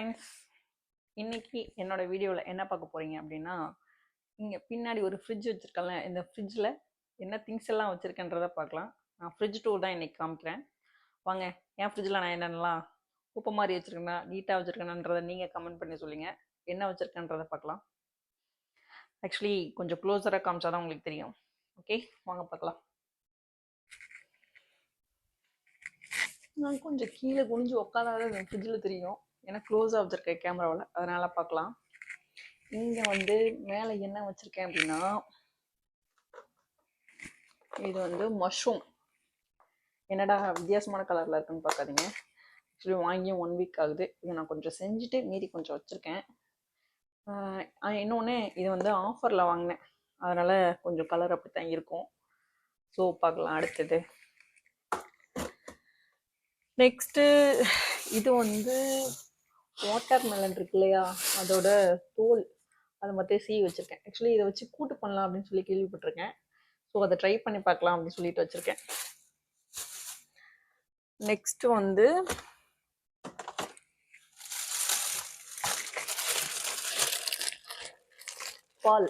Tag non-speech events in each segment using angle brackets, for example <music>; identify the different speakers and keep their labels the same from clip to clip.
Speaker 1: Friends இன்னைக்கு என்னோட வீடியோவில் என்ன பார்க்க போறீங்க அப்படின்னா இங்கே பின்னாடி ஒரு ஃப்ரிட்ஜ் வச்சுருக்கல இந்த ஃப்ரிட்ஜில் என்ன திங்ஸ் எல்லாம் வச்சுருக்கேன்றத பார்க்கலாம். நான் ஃப்ரிட்ஜ் டூர் தான் இன்றைக்கி காமிக்கிறேன். வாங்க என் ஃப்ரிட்ஜில் நான் என்னென்னலாம் உப்பு மாதிரி வச்சுருக்கேன்னா நீட்டாக வச்சுருக்கேனன்றதை நீங்கள் கமெண்ட் பண்ணி சொல்லுங்கள் என்ன வச்சுருக்கேன்றதை பார்க்கலாம். ஆக்சுவலி கொஞ்சம் க்ளோஸராக காமிச்சா தான் உங்களுக்கு தெரியும். ஓகே வாங்க பார்க்கலாம். நான் கொஞ்சம் கீழே குனிஞ்சு உட்காந்தாதான் ஃப்ரிட்ஜில் தெரியும். ஏன்னா க்ளோஸாக வச்சுருக்கேன் கேமராவில் அதனால் பார்க்கலாம். இங்கே வந்து மேலே என்ன வச்சுருக்கேன் அப்படின்னா இது வந்து மஷ்ரூம் என்னடா வித்தியாசமான கலரில் இருக்குன்னு பார்க்காதீங்க. ஆக்சுவலி வாங்கி ஒன் வீக் ஆகுது. இதை நான் கொஞ்சம் செஞ்சுட்டு மீதி கொஞ்சம் வச்சுருக்கேன். இன்னொன்று இது வந்து ஆஃபரில் வாங்கினேன். அதனால் கொஞ்சம் கலர் அப்படி தான் இருக்கும். ஸோ பார்க்கலாம் அடுத்தது. நெக்ஸ்ட்டு இது வந்து வாட்டர் மெலன் இருக்கு இல்லையா? அதோட தோல் அதை மட்டும் சீ வச்சுருக்கேன். ஆக்சுவலி இதை வச்சு கூட்டு பண்ணலாம் அப்படின்னு சொல்லி கேள்விப்பட்டிருக்கேன். ஸோ அதை ட்ரை பண்ணி பார்க்கலாம் அப்படின்னு சொல்லிட்டு வச்சுருக்கேன். நெக்ஸ்ட் வந்து பால்.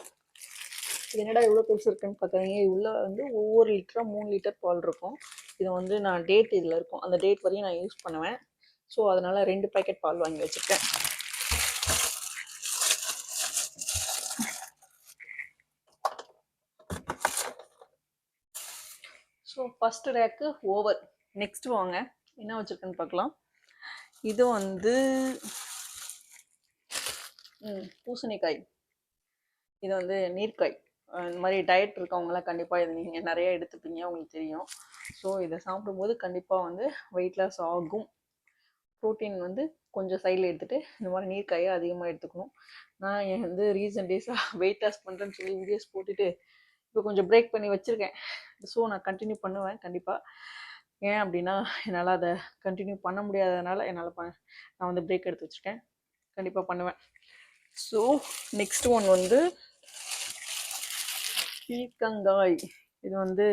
Speaker 1: என்னடா இவ்வளோ பெருசு இருக்குன்னு பார்க்குறீங்க உள்ளே வந்து ஒவ்வொரு லிட்டராக மூணு லிட்டர் பால் இருக்கும். இதை வந்து நான் டேட் இதில் இருக்கும். அந்த டேட் வரையும் நான் யூஸ் பண்ணுவேன். ஸோ அதனால் ரெண்டு பேக்கெட் பால் வாங்கி வச்சுருக்கேன். ஸோ ஃபஸ்ட் ரேக்கு ஓவர் நெக்ஸ்ட்டு வாங்க. என்ன வச்சுருக்கேன்னு பார்க்கலாம். இது வந்து ம், பூசணிக்காய். இது வந்து நீர்க்காய். இந்த மாதிரி டயட் இருக்கவங்களாம் கண்டிப்பாக இதை நீங்கள் நிறைய எடுத்துப்பீங்க உங்களுக்கு தெரியும். ஸோ இதை சாப்பிடும்போது கண்டிப்பாக வந்து வெயிட் லாஸ் ஆகும். ப்ரோட்டீன் வந்து கொஞ்சம் சைடில் எடுத்துகிட்டு இந்த மாதிரி நீர்க்காயை அதிகமாக எடுத்துக்கணும். நான் என் வந்து ரீசெண்ட் டேஸாக வெயிட் லாஸ் பண்ணுறேன்னு சொல்லி வீடியோஸ் போட்டுட்டு இப்போ கொஞ்சம் பிரேக் பண்ணி வச்சுருக்கேன். ஸோ நான் கண்டினியூ பண்ணுவேன் கண்டிப்பாக ஏன் அப்படின்னா என்னால் அதை கண்டினியூ பண்ண முடியாததுனால என்னால் ப நான் வந்து பிரேக் எடுத்து வச்சுருக்கேன். கண்டிப்பாக பண்ணுவேன். ஸோ நெக்ஸ்ட் ஒன் வந்து பீர்க்கங்காய். இது வந்து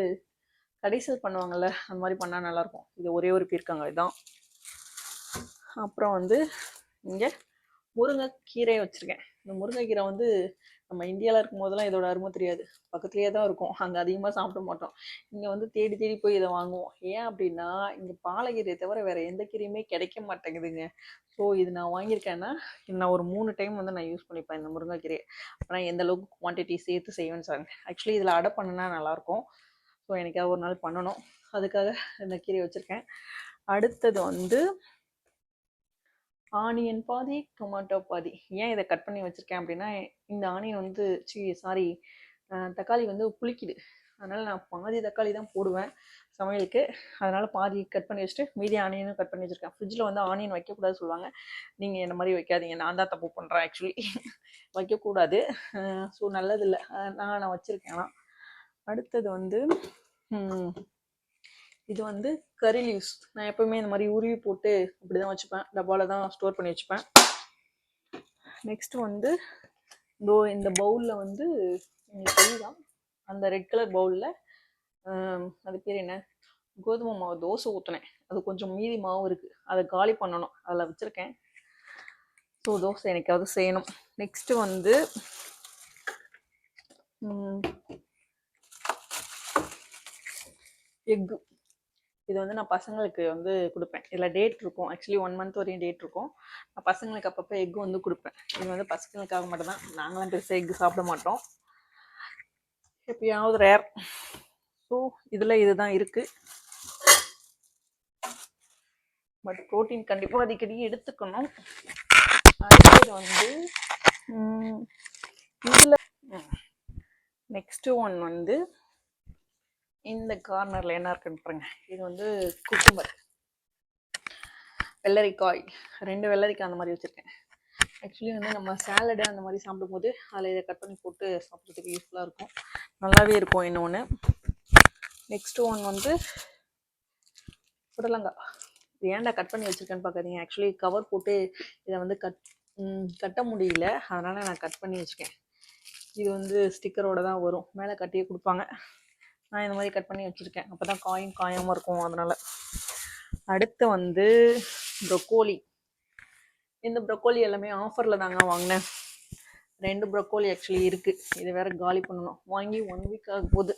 Speaker 1: கடைசல் பண்ணுவாங்கள்ல அந்த மாதிரி பண்ணால் நல்லாயிருக்கும் இது ஒரே ஒரு பீர்க்கங்காய் தான். அப்புறம் வந்து இங்கே முருங்கைக்கீரையை வச்சுருக்கேன். இந்த முருங்கைக்கீரை வந்து நம்ம இந்தியாவில் இருக்கும் போதெல்லாம் இதோட அருமை தெரியாது. பக்கத்துலேயே தான் இருக்கும். அங்கே அதிகமாக சாப்பிட மாட்டோம். இங்கே வந்து தேடி தேடி போய் இதை வாங்குவோம். ஏன் அப்படின்னா இங்கே பாலக்கீரையை தவிர வேறு எந்த கீரையுமே கிடைக்க மாட்டேங்குதுங்க. ஸோ இது நான் வாங்கியிருக்கேன்னா நான் ஒரு மூணு டைம் வந்து நான் யூஸ் பண்ணிப்பேன் இந்த முருங்கைக்கீரையை. ஆனால் எந்த அளவுக்கு குவான்டிட்டி சேர்த்து செய்வேன்னு சொன்னாங்க ஆக்சுவலி இதில் அடை பண்ணுனா நல்லாயிருக்கும். ஸோ எனக்காக ஒரு நாள் பண்ணணும். அதுக்காக இந்த கீரையை வச்சுருக்கேன். அடுத்தது வந்து ஆனியன் பாதி டொமேட்டோ பாதி. ஏன் இதை கட் பண்ணி வச்சுருக்கேன் அப்படின்னா இந்த ஆனியன் வந்து சி சாரி தக்காளி வந்து புளிக்குது. அதனால் நான் பாதி தக்காளி தான் போடுவேன் சமையலுக்கு. அதனால் பாதி கட் பண்ணி வச்சுட்டு மீதி ஆனியனும் கட் பண்ணி வச்சுருக்கேன். ஃப்ரிட்ஜில் வந்து ஆனியன் வைக்கக்கூடாது சொல்லுவாங்க. நீங்கள் என்ன மாதிரி வைக்காதீங்க. நான் தான் தப்பு பண்ணுறேன் ஆக்சுவலி <laughs> வைக்கக்கூடாது. ஸோ நல்லதில்லை. நான் நான் வச்சுருக்கேன். ஆனால் அடுத்தது வந்து இது வந்து கறி லீவ்ஸ் நான் எப்பவுமே இந்த மாதிரி உருவி போட்டு அப்படி தான் வச்சுப்பேன். டப்பாவில் தான் ஸ்டோர் பண்ணி வச்சுப்பேன். நெக்ஸ்ட் வந்து இதோ இந்த பவுலில் வந்து உங்களுக்கு தெரியுதா அந்த ரெட் கலர் பவுலில் அது பேர் என்ன? கோதுமை மாவு தோசை ஊற்றினேன் அது கொஞ்சம் மீதி மாவு இருக்குது அதை காலி பண்ணணும். அதில் வச்சுருக்கேன். ஸோ தோசை எனக்காவது செய்யணும். நெக்ஸ்ட்டு வந்து எக்கு. இது வந்து நான் பசங்களுக்கு வந்து கொடுப்பேன். இதில் டேட் இருக்கும். ஆக்சுவலி ஒன் மந்த் வரையும் டேட் இருக்கும். நான் பசங்களுக்கு அப்பப்போ எக்கு வந்து கொடுப்பேன். இது வந்து பசங்களுக்காக மட்டும் தான். நாங்களாம் பெருசாக எக் சாப்பிட மாட்டோம். எப்பயாவது ரேர் ஸோ இதில் இதுதான் இருக்குது பட் ப்ரோட்டீன் கண்டிப்பாக அடிக்கடி எடுத்துக்கணும். அடுத்தது வந்து இதில் நெக்ஸ்ட்டு ஒன் வந்து இந்த கார்னரில் என்ன இருக்குன்னு பாருங்க. இது வந்து குக்கும்பர் வெள்ளரிக்காய். ரெண்டு வெள்ளரிக்காய் அந்த மாதிரி வச்சுருக்கேன். ஆக்சுவலி வந்து நம்ம சாலடு அந்த மாதிரி சாப்பிடும்போது அதில் இதை கட் பண்ணி போட்டு சாப்பிட்றதுக்கு யூஸ்ஃபுல்லாக இருக்கும். நல்லாவே இருக்கும் இன்னொன்று நெக்ஸ்ட் ஒன் வந்து புடலங்காய். இது ஏன்டா கட் பண்ணி வச்சுருக்கேன்னு பார்க்காதீங்க ஆக்சுவலி கவர் போட்டு இதை வந்து கட் கட்ட முடியல. அதனால் நான் கட் பண்ணி வச்சுக்கேன் இது வந்து ஸ்டிக்கரோட தான் வரும். மேலே கட்டியே கொடுப்பாங்க. நான் இந்த மாதிரி கட் பண்ணி வச்சுருக்கேன். அப்போ தான் காயும் காயாமல் இருக்கும் அதனால். அடுத்து வந்து ப்ரொக்கோலி இந்த ப்ரொக்கோலி எல்லாமே ஆஃபரில் தாங்க வாங்கினேன். ரெண்டு ப்ரொக்கோலி ஆக்சுவலி இருக்குது இதை வேற காலி பண்ணணும். வாங்கி ஒன் வீக் ஆக போகுது.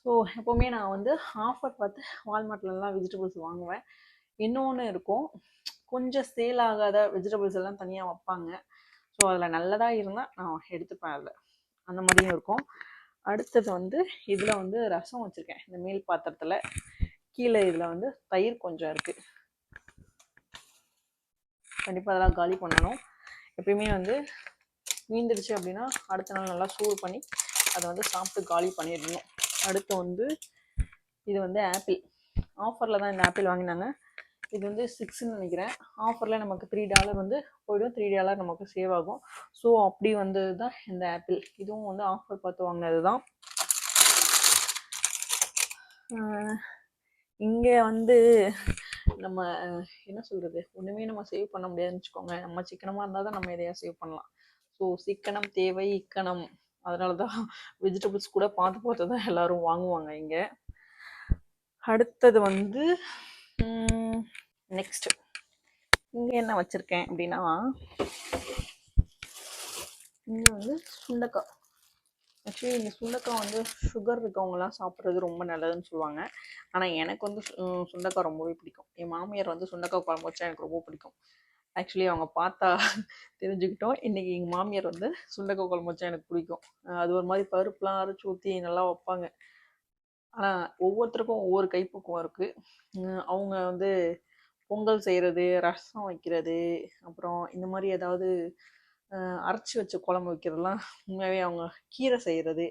Speaker 1: ஸோ எப்போவுமே நான் வந்து ஆஃபர் பார்த்து வால்மார்ட்லலாம் வெஜிடபிள்ஸ் வாங்குவேன். இன்னொன்று இருக்கும். கொஞ்சம் சேல் ஆகாத வெஜிடபிள்ஸ் எல்லாம் தனியாக வைப்பாங்க. ஸோ அதில் நல்லதாக இருந்தால் நான் எடுத்துப்பேன் அதில். அந்த மாதிரியும் இருக்கும். அடுத்தது வந்து இதில் வந்து ரசம் வச்சுருக்கேன். இந்த மீல் பாத்திரத்தில் கீழே இதில் வந்து தயிர் கொஞ்சம் இருக்குது கண்டிப்பாக அதெல்லாம் காலி பண்ணணும். எப்பயுமே வந்து மீந்துடுச்சு அப்படின்னா அடுத்த நாள் நல்லா சூடு பண்ணி அதை வந்து சாப்பிட்டு காலி பண்ணிடணும். அடுத்து வந்து இது வந்து ஆப்பிள். ஆஃபரில் தான் இந்த ஆப்பிள் வாங்கினாங்க. இது வந்து சிக்ஸ்ன்னு நினைக்கிறேன். ஆஃபரில் நமக்கு த்ரீ டாலர் வந்து போய்டும். த்ரீ டாலர் நமக்கு சேவ் ஆகும். ஸோ அப்படி வந்தது தான் இந்த ஆப்பிள் இதுவும் வந்து ஆஃபர் பார்த்து வாங்கினது தான் இங்கே வந்து நம்ம என்ன சொல்கிறது ஒன்றுமே நம்ம சேவ் பண்ண முடியாதுன்னு வச்சுக்கோங்க. நம்ம சிக்கனமாக இருந்தால் தான் நம்ம எதையா சேவ் பண்ணலாம். ஸோ சிக்கனம் தேவை இக்கணம் அதனால தான் வெஜிடபிள்ஸ் கூட பார்த்து பார்த்து தான் எல்லோரும் வாங்குவாங்க இங்கே. அடுத்தது வந்து நெக்ஸ்ட் இங்கே என்ன வச்சுருக்கேன் அப்படின்னா இங்கே வந்து சுண்டக்காய். ஆக்சுவலி இந்த சுண்டக்காய் வந்து சுகர் இருக்கவங்களாம் சாப்பிட்றது ரொம்ப நல்லதுன்னு சொல்லுவாங்க. ஆனால் எனக்கு வந்து சு- சுண்டக்காய் ரொம்பவே பிடிக்கும். என் மாமியார் வந்து சுண்டக்காய் குழம்பு வச்சா எனக்கு ரொம்ப பிடிக்கும். ஆக்சுவலி அவங்க பார்த்தா <laughs> தெரிஞ்சுக்கிட்டோம். இன்னைக்கு எங்கள் மாமியார் வந்து சுண்டக்காய் குழம்பு வச்சா எனக்கு பிடிக்கும். அது ஒரு மாதிரி பருப்புலாம் அரைச்சி ஊற்றி நல்லா வைப்பாங்க. ஆனால் ஒவ்வொருத்தருக்கும் ஒவ்வொரு கைப்பக்குவம் இருக்குது அவங்க வந்து பொங்கல் செய்கிறது ரசம் வைக்கிறது அப்புறம் இந்த மாதிரி ஏதாவது அரைச்சி வச்ச குழம்பு வைக்கிறதுலாம் உண்மையாகவே அவங்க கீரை செய்கிறது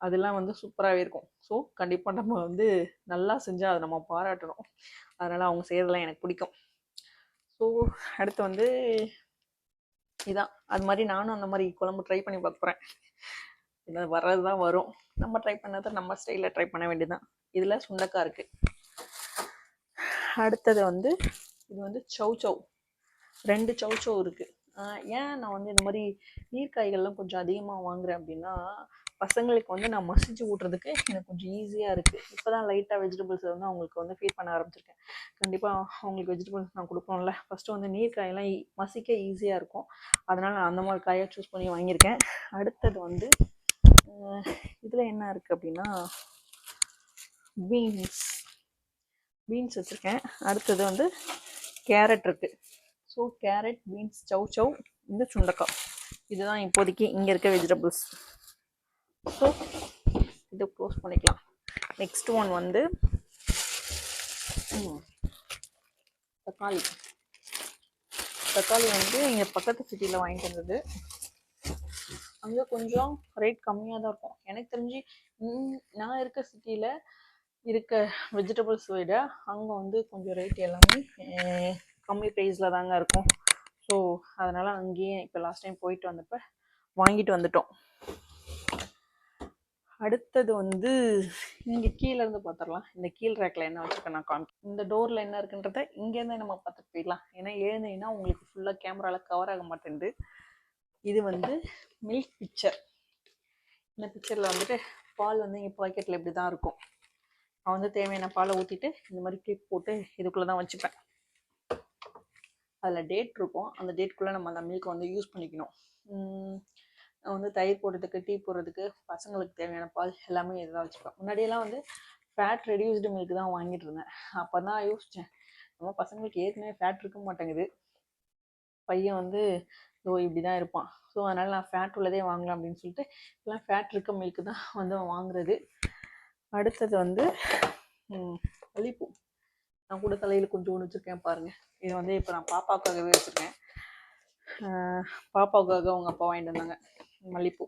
Speaker 1: அதெல்லாம் வந்து சூப்பராகவே இருக்கும். ஸோ கண்டிப்பாக நம்ம வந்து நல்லா செஞ்சால் அதை நம்ம பாராட்டணும். அதனால் அவங்க செய்கிறதெல்லாம் எனக்கு பிடிக்கும். ஸோ அடுத்து வந்து இதான். அது மாதிரி நானும் அந்த மாதிரி குழம்பு ட்ரை பண்ணி பார்க்குறேன் இது வர்றது தான் வரும். நம்ம ட்ரை பண்ணதை நம்ம ஸ்டைலில் ட்ரை பண்ண வேண்டியதுதான். இதில் சுண்டக்காய் இருக்குது அடுத்தது வந்து இது வந்து சவ் சவ் ரெண்டு சவ் சவ் இருக்குது ஏன் நான் வந்து இந்த மாதிரி நீர்க்காய்கள்லாம் கொஞ்சம் அதிகமாக வாங்குறேன் அப்படின்னா பசங்களுக்கு வந்து நான் மசிச்சு ஊட்டுறதுக்கு எனக்கு கொஞ்சம் ஈஸியாக இருக்குது இப்போ தான் லைட்டாக வெஜிடபிள்ஸ் வந்து அவங்களுக்கு வந்து ஃபீட் பண்ண ஆரம்பிச்சிருக்கேன். கண்டிப்பாக அவங்களுக்கு வெஜிடபிள்ஸ் நான் கொடுப்போம்ல. ஃபஸ்ட்டு வந்து நீர்க்காயெல்லாம் ஈ- மசிக்க ஈஸியாக இருக்கும். அதனால் நான் அந்த மாதிரி காயை சூஸ் பண்ணி வாங்கியிருக்கேன். அடுத்தது வந்து இதில் என்ன இருக்குது அப்படின்னா பீன்ஸ் பீன்ஸ் வச்சுருக்கேன். அடுத்தது வந்து கேரட் இருக்குது ஸோ கேரட் பீன்ஸ் சவ் சவ் இந்த சுண்டக்காய். இதுதான் இப்போதைக்கு இங்கே இருக்க வெஜிடபிள்ஸ் ஸோ இதை க்ளோஸ் பண்ணிக்கலாம். நெக்ஸ்ட் ஒன் வந்து தக்காளி. தக்காளி வந்து இங்கே பக்கத்து சிட்டியில் வாங்கிட்டு வந்தது. அங்கே கொஞ்சம் ரேட் கம்மியாக தான் இருக்கும். எனக்கு தெரிஞ்சு நான் இருக்க சிட்டியில் இருக்க வெஜிடபிள்ஸ் விட அங்கே வந்து கொஞ்சம் ரேட் எல்லாமே கம்மி ப்ரைஸில் தாங்க இருக்கும். ஸோ அதனால் அங்கேயே இப்போ லாஸ்ட் டைம் போயிட்டு வந்தப்போ வாங்கிட்டு வந்துட்டோம். அடுத்தது வந்து இங்கே கீழேருந்து பார்த்துடலாம் இந்த கீழ் ரேக்கில் என்ன வச்சுருக்கேன் நான் காமி இந்த டோரில் என்ன இருக்குன்றத இங்கேருந்து நம்ம பார்த்துட்டு போயிடலாம். ஏன்னா எழுந்தீங்கன்னா உங்களுக்கு ஃபுல்லாக கேமராவில் கவர் ஆக மாட்டேங்குது இது வந்து மில்க் பிக்சர் இந்த பிக்சரில் வந்துட்டு பால் வந்து இங்கே பாக்கெட்டில் இப்படி தான் இருக்கும். நான் வந்து தேவையான பாலை ஊற்றிட்டு இந்த மாதிரி கிளிப் போட்டு இதுக்குள்ளே தான் வச்சுப்பேன். அதில் டேட் இருக்கும். அந்த டேட்குள்ளே நம்ம அந்த மில்க் வந்து யூஸ் பண்ணிக்கணும். நான் வந்து தயிர் போடுறதுக்கு டீ போடுறதுக்கு பசங்களுக்கு தேவையான பால் எல்லாமே இதுதான் வச்சுப்பேன். முன்னாடியெல்லாம் வந்து ஃபேட் ரெடியூஸ்டு மில்க் தான் வாங்கிட்டு இருந்தேன். அப்போ தான் யோசித்தேன் நம்ம பசங்களுக்கு ஏற்கனவே ஃபேட் இருக்க மாட்டேங்குது. பையன் வந்து ஓ இப்படி தான் இருப்பான். ஸோ அதனால் நான் ஃபேட் உள்ளதே வாங்கலாம் அப்படின்னு சொல்லிட்டு எல்லாம் ஃபேட் இருக்க மில்க்கு தான் வந்து அவன் வாங்குறது. அடுத்தது வந்து மல்லிப்பூ நான் கூட தலையில் கொஞ்சோண்டு வச்சுருக்கேன் பாருங்கள் இது வந்து இப்போ நான் பாப்பாவுக்காகவே வச்சுருக்கேன். பாப்பாவுக்காக அவங்க அப்பா வாங்கிட்டு வந்தாங்க. மல்லிப்பூ.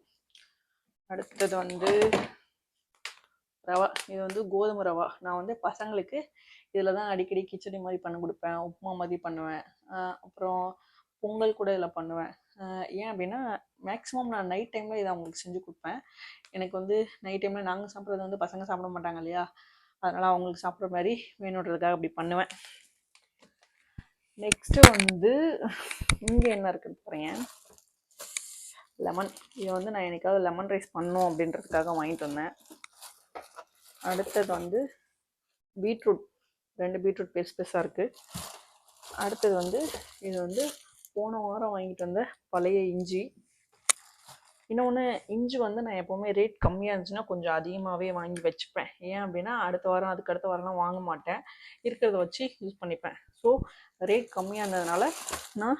Speaker 1: அடுத்தது வந்து ரவா. இது வந்து கோதுமை ரவா. நான் வந்து பசங்களுக்கு இதில் தான் அடிக்கடி கிச்சடி மாதிரி பண்ணி கொடுப்பேன். உப்புமா மாதிரி பண்ணுவேன். அப்புறம் பொங்கல் கூட இதில் பண்ணுவேன். ஏன் அப்படின்னா மேக்ஸிமம் நான் நைட் டைமில் இதை அவங்களுக்கு செஞ்சு கொடுப்பேன். எனக்கு வந்து நைட் டைமில் நாங்கள் சாப்பிட்றது வந்து பசங்க சாப்பிட மாட்டாங்க இல்லையா? அதனால் அவங்களுக்கு சாப்பிட்ற மாதிரி வேணுன்றதுக்காக அப்படி பண்ணுவேன். நெக்ஸ்ட்டு வந்து இங்கே என்ன இருக்குன்னு பாருங்க. லெமன் இதை வந்து நான் என்னைக்காவது லெமன் ரைஸ் பண்ணும் அப்படின்றதுக்காக வாங்கிட்டு வந்தேன். அடுத்தது வந்து பீட்ரூட் ரெண்டு பீட்ரூட் பெருசு பெருசாக இருக்குது அடுத்தது வந்து இது வந்து போன வாரம் வாங்கிட்டு வந்த பழைய இஞ்சி. இன்னொன்று இஞ்சி வந்து நான் எப்போவுமே ரேட் கம்மியாக இருந்துச்சுன்னா கொஞ்சம் அதிகமாகவே வாங்கி வச்சுப்பேன். ஏன் அப்படின்னா அடுத்த வாரம் அதுக்கு அடுத்த வாரம்லாம் வாங்க மாட்டேன். இருக்கிறத வச்சு யூஸ் பண்ணிப்பேன். ஸோ ரேட் கம்மியாக இருந்ததுனால நான்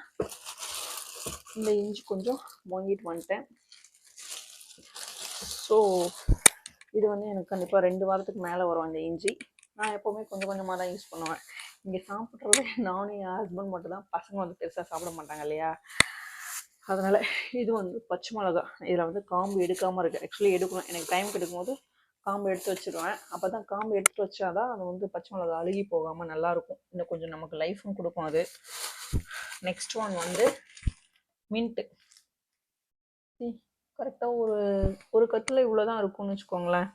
Speaker 1: இந்த இஞ்சி கொஞ்சம் வாங்கிட்டு வந்துட்டேன். ஸோ இது வந்து எனக்கு கண்டிப்பாக ரெண்டு வாரத்துக்கு மேலே வரும் இந்த இஞ்சி. நான் எப்போவுமே கொஞ்சம் கொஞ்சமாக தான் யூஸ் பண்ணுவேன். இங்கே சாப்பிட்றது நானும் என் ஹஸ்பண்ட் மட்டும் தான் பசங்க வந்து பெருசாக சாப்பிட மாட்டாங்க இல்லையா? அதனால் இது வந்து பச்சை மிளகா. இதில் வந்து காம்பு எடுக்காமல் இருக்குது ஆக்சுவலி எடுக்கணும். எனக்கு டைம் கிடைக்கும்போது காம்பு எடுத்து வச்சுருவேன். அப்போ தான் காம்பு எடுத்து வச்சா தான் அது வந்து பச்சை மிளகா அழுகி போகாமல் நல்லாயிருக்கும். இன்னும் கொஞ்சம் நமக்கு லைஃபும் கொடுக்கும் அது. நெக்ஸ்ட் ஒன் வந்து மின்ட்டு கரெக்டாக ஒரு ஒரு கட்டில் இவ்வளோ தான் இருக்கும்னு வச்சுக்கோங்களேன்.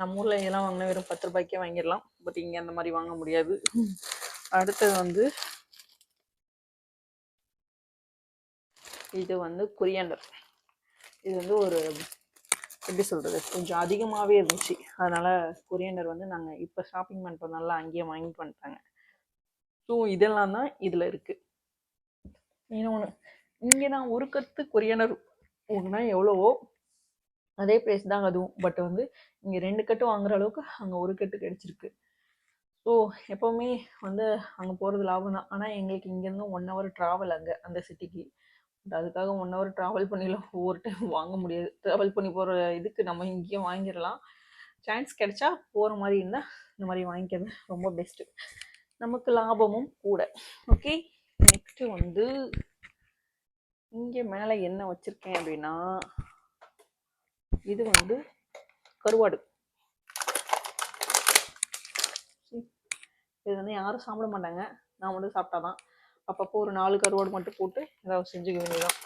Speaker 1: நம்ம ஊரில் இதெல்லாம் வாங்கினா வெறும் பத்து ரூபாய்க்கே வாங்கிடலாம். பட் இங்கே அந்த மாதிரி வாங்க முடியாது. அடுத்தது வந்து இது வந்து குரியண்டர். இது வந்து ஒரு எப்படி சொல்கிறது கொஞ்சம் அதிகமாகவே இருந்துச்சு. அதனால் கொரியாண்டர் வந்து நாங்கள் இப்போ ஷாப்பிங் பண்ணுறதுனால அங்கேயே வாங்கிட்டு வந்துட்டாங்க ஸோ இதெல்லாம் தான் இதில் இருக்குது இன்னொன்று இங்கே நான் ஒரு கத்து கொரியாண்டர் வாங்கினா எவ்வளவோ? அதே ப்ரைஸ் தான் அதுவும். பட் வந்து இங்கே ரெண்டு கட்டு வாங்குற அளவுக்கு அங்கே ஒரு கட்டு கிடச்சிருக்கு. ஸோ எப்போவுமே வந்து அங்கே போகிறது லாபம் தான். ஆனால் எங்களுக்கு இங்கேருந்து ஒன் ஹவர் ட்ராவல் அங்கே அந்த சிட்டிக்கு பட் அதுக்காக ஒன் ஹவர் ட்ராவல் பண்ணிலாம் <laughs> ஒவ்வொரு டைம் வாங்க முடியாது. ட்ராவல் பண்ணி போகிற இதுக்கு நம்ம இங்கேயும் வாங்கிடலாம். சான்ஸ் கிடைச்சா போகிற மாதிரி இருந்தால் இந்த மாதிரி வாங்கிக்கிறது ரொம்ப பெஸ்ட்டு நமக்கு லாபமும் கூட. ஓகே நெக்ஸ்ட்டு வந்து இங்கே மேலே என்ன வச்சுருக்கேன் அப்படின்னா இது வந்து கருவாடு. இது வந்து யாரும் சாப்பிட மாட்டாங்க. நான் மட்டும் சாப்பிட்டாதான். அப்பப்போ ஒரு நாலு கருவாடு மட்டும் போட்டு ஏதாவது செஞ்சுக்க வேண்டியதான்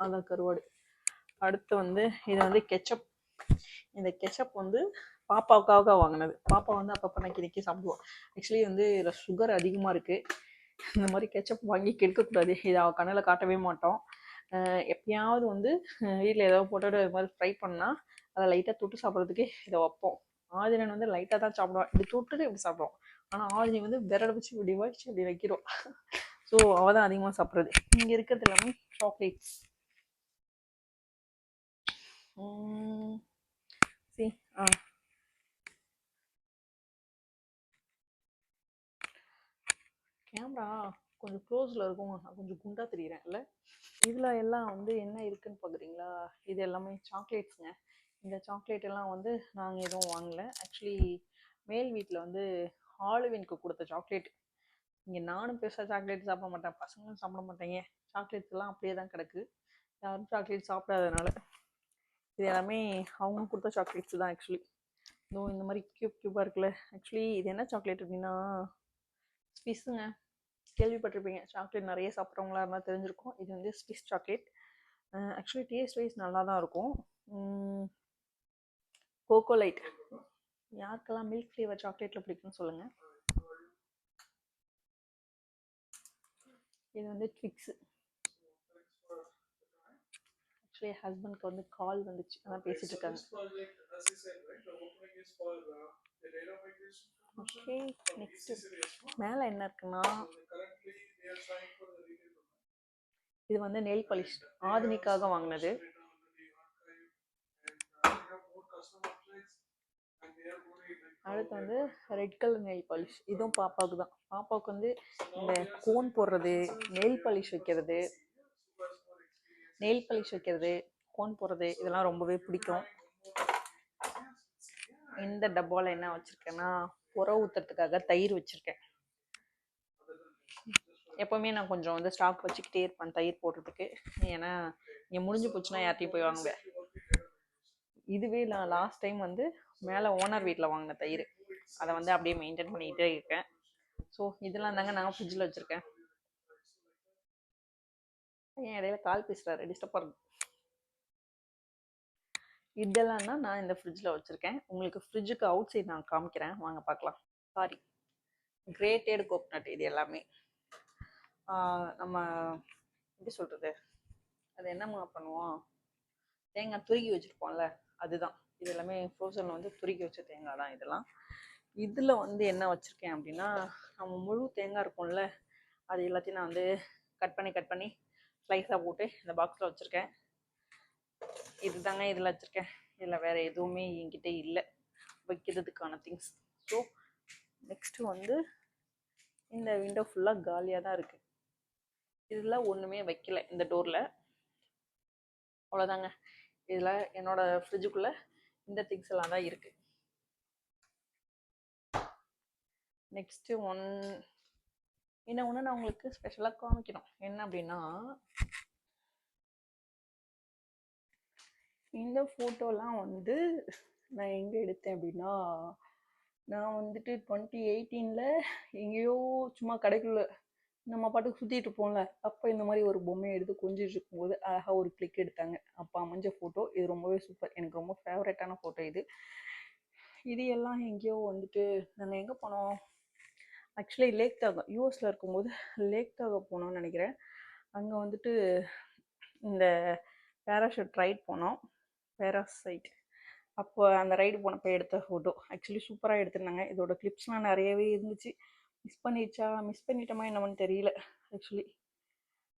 Speaker 1: அதான் கருவாடு. அடுத்து வந்து இது வந்து கெச்சப். இந்த கெச்சப் வந்து பாப்பாவுக்காக வாங்கினது. பாப்பா வந்து அப்பப்போ நான் கிடைக்க சாப்பிடுவோம் ஆக்சுவலி வந்து இதில் சுகர் அதிகமாக இருக்குது இந்த மாதிரி கெச்சப் வாங்கி கெடுக்கக்கூடாது. இதை அவள் கண்ணில் காட்டவே மாட்டோம். எப்பயாவது வந்து வீட்டில் ஏதாவது போட்டோட இது மாதிரி ஃப்ரை பண்ணால் அதை லைட்டாக தொட்டு சாப்பிட்றதுக்கு இதை வைப்போம். ஆதிரன் வந்து லைட்டாக தான் சாப்பிடுவான் இப்படி தொட்டுட்டு இப்படி சாப்பிடுவோம் ஆனால் ஆதினி வந்து விரட வச்சு இப்படி வச்சு அப்படி வைக்கிறோம். ஸோ அவள் தான் அதிகமாக சாப்பிட்றது. இங்கே இருக்கிறது எல்லாமே சாக்லேட்ஸ் சி ஆ. கேமரா கொஞ்சம் க்ளோஸில் இருக்கும். நான் கொஞ்சம் குண்டாக தெரியுறேன் இல்லை இதில் எல்லாம் வந்து என்ன இருக்குன்னு பார்க்குறீங்களா இது எல்லாமே சாக்லேட்ஸுங்க இந்த சாக்லேட் எல்லாம் வந்து நாங்கள் எதுவும் வாங்கலை. ஆக்சுவலி மேல் வீட்டில் வந்து ஹாலோவின்க்கு கொடுத்த சாக்லேட் இங்கே நானும் பெருசாக சாக்லேட் சாப்பிட மாட்டேன். பசங்களும் சாப்பிட மாட்டேங்க. சாக்லேட்ஸ்லாம் அப்படியே தான் கிடக்கு. யாரும் சாக்லேட் சாப்பிடாதனால இது எல்லாமே அவங்க கொடுத்த சாக்லேட்ஸ் தான் ஆக்சுவலி இதோ இந்த மாதிரி க்யூப் க்யூப்பாக இருக்குல்ல. ஆக்சுவலி இது என்ன சாக்லேட் அப்படின்னா ஸ்விஸ்ஸுங்க கேள்விப்பட்டிருப்பீங்க. சாக்லேட் நிறைய சாப்பிட்றவங்களா இருந்தால் தெரிஞ்சிருக்கும். இது வந்து Swiss chocolate actually taste wise நல்லா தான் இருக்கும். கோகோ லைட் யாருக்கெல்லாம் மில்க் ஃப்ளேவர் சாக்லேட்டில் பிடிக்கும்னு சொல்லுங்கள் இது வந்து ட்விக்ஸு ஆக்சுவலி ஹஸ்பண்ட்க்கு வந்து கால் வந்துச்சு. அதான் பேசிட்டு இருக்காங்க. ஓகே நெக்ஸ்ட் மேலே என்ன இருக்குன்னா இது வந்து நெல் பாலிஷ் ஆதினிக்காக வாங்கினது. அடுத்து வந்து ரெட் கலர் நெயில் பாலிஷ் இதுவும் பாப்பாவுக்கு தான். பாப்பாவுக்கு வந்து இந்த கோன் போடுறது நெயில் பாலிஷ் வைக்கிறது நெயில் பாலிஷ் வைக்கிறது கோன் போடுறது இதெல்லாம் ரொம்பவே பிடிக்கும். இந்த டப்பாவில் என்ன வச்சுருக்கேன்னா புற ஊற்றுறதுக்காக தயிர் வச்சுருக்கேன். எப்போவுமே நான் கொஞ்சம் வந்து ஸ்டாக் வச்சுக்கிட்டே இருப்பேன் தயிர் போடுறதுக்கு. ஏன்னா இங்கே முடிஞ்சு போச்சுன்னா யார்ட்டையும் போய் வாங்குவேன். இதுவே நான் லாஸ்ட் டைம் வந்து மேலே ஓனர் வீட்டில் வாங்கின தயிர். அதை வந்து அப்படியே மெயின்டைன் பண்ணிக்கிட்டே இருக்கேன். ஸோ இதெல்லாம் தாங்க நான் ஃப்ரிட்ஜில் வச்சுருக்கேன். என் இடையில கால் பேசுகிறாரு டிஸ்டர்ப் ஆகுது இதெல்லாம் தான் நான் இந்த ஃப்ரிட்ஜில் வச்சுருக்கேன். உங்களுக்கு ஃப்ரிட்ஜுக்கு அவுட் சைட் நான் காமிக்கிறேன். வாங்க பார்க்கலாம். சாரி கிரேட்டட் கோப்னட் இது எல்லாமே. நம்ம எப்படி சொல்கிறது அது என்னம்மா பண்ணுவோம்? தேங்காய் துருக்கி வச்சுருப்போம்ல அதுதான். இது எல்லாமே ஃப்ரோசனில் வந்து துருக்கி வச்ச தேங்காய் தான் இதெல்லாம். இதில் வந்து என்ன வச்சுருக்கேன் அப்படின்னா நம்ம முழு தேங்காய் இருக்கும்ல அது எல்லாத்தையும் நான் வந்து கட் பண்ணி கட் பண்ணி ஸ்லைஸாக போட்டு இந்த பாக்ஸில் வச்சுருக்கேன். இதுதாங்க இதில் வச்சுருக்கேன். இதில் வேறு எதுவுமே என்கிட்ட இல்லை. வைக்கிறதுக்கான திங்ஸ் ஸோ நெக்ஸ்ட்டு வந்து இந்த விண்டோ ஃபுல்லாக காலியாக தான் இருக்குது இதில் ஒன்றுமே வைக்கல இந்த டோரில் அவ்வளோதாங்க இதில் என்னோட ஃப்ரிட்ஜுக்குள்ளே இந்த திங்ஸ் எல்லாம் தான் இருக்குது நெக்ஸ்ட்டு ஒன் என்ன ஒன்று நான் உங்களுக்கு ஸ்பெஷலாக காமிக்கணும். என்ன அப்படின்னா இந்த ஃபோட்டோலாம் வந்து நான் எங்கே எடுத்தேன் அப்படின்னா நான் வந்துட்டு டுவெண்ட்டி எயிட்டீனில் எங்கேயோ சும்மா கடைக்குள்ளே நம்ம பாட்டுக்கு சுற்றிட்டு போகல அப்போ இந்த மாதிரி ஒரு பொம்மையை எடுத்து கொஞ்சிட்டு இருக்கும்போது அழகாக ஒரு கிளிக் எடுத்தாங்க. அப்போ அமைஞ்ச ஃபோட்டோ இது ரொம்பவே சூப்பர் எனக்கு ரொம்ப ஃபேவரட்டான ஃபோட்டோ இது. இது எல்லாம் எங்கேயோ வந்துட்டு நாங்கள் எங்கே போனோம்? ஆக்சுவலி லேக் தாகம் யூஎஸில் இருக்கும்போது லேக் தாகம் போனோம்னு நினைக்கிறேன். அங்கே வந்துட்டு இந்த பேராஷூட் ரைட் போனோம். பேராசைட் அப்போ அந்த ரைடு போனப்போ எடுத்த ஃபோட்டோ ஆக்சுவலி சூப்பராக எடுத்திருந்தாங்க. இதோட கிளிப்ஸ்லாம் நிறையவே இருந்துச்சு. மிஸ் பண்ணிடுச்சா மிஸ் பண்ணிட்டோமா என்னமோன்னு தெரியல ஆக்சுவலி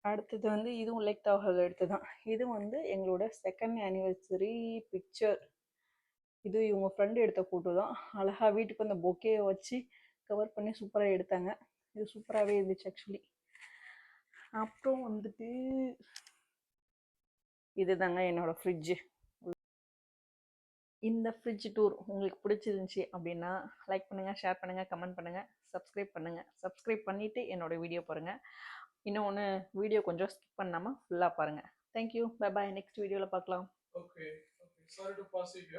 Speaker 1: அடுத்தது வந்து இதுவும் லைக் தாவல் எடுத்து தான் இது வந்து எங்களோட செகண்ட் ஆனிவர்சரி பிக்சர் இது இவங்க ஃப்ரெண்டு எடுத்த ஃபோட்டோ தான். அழகாக வீட்டுக்கு அந்த பொக்கேயை வச்சு கவர் பண்ணி சூப்பராக எடுத்தாங்க. இது சூப்பராகவே இருந்துச்சு ஆக்சுவலி அப்புறம் வந்துட்டு இதுதாங்க என்னோடய ஃப்ரிட்ஜு இந்த ஃப்ரிட்ஜ் டூர் உங்களுக்கு பிடிச்சிருந்துச்சி அப்படின்னா லைக் பண்ணுங்கள் ஷேர் பண்ணுங்கள் கமெண்ட் பண்ணுங்கள் சப்ஸ்கிரைப் பண்ணுங்கள் சப்ஸ்கிரைப் பண்ணிவிட்டு என்னோட வீடியோ பாருங்கள் இன்னும் ஒன்று வீடியோ கொஞ்சம் ஸ்கிப் பண்ணாமல் ஃபுல்லாக பாருங்கள் தேங்க்யூ பை பாய் நெக்ஸ்ட் வீடியோவில் பார்க்கலாம்
Speaker 2: ஓகே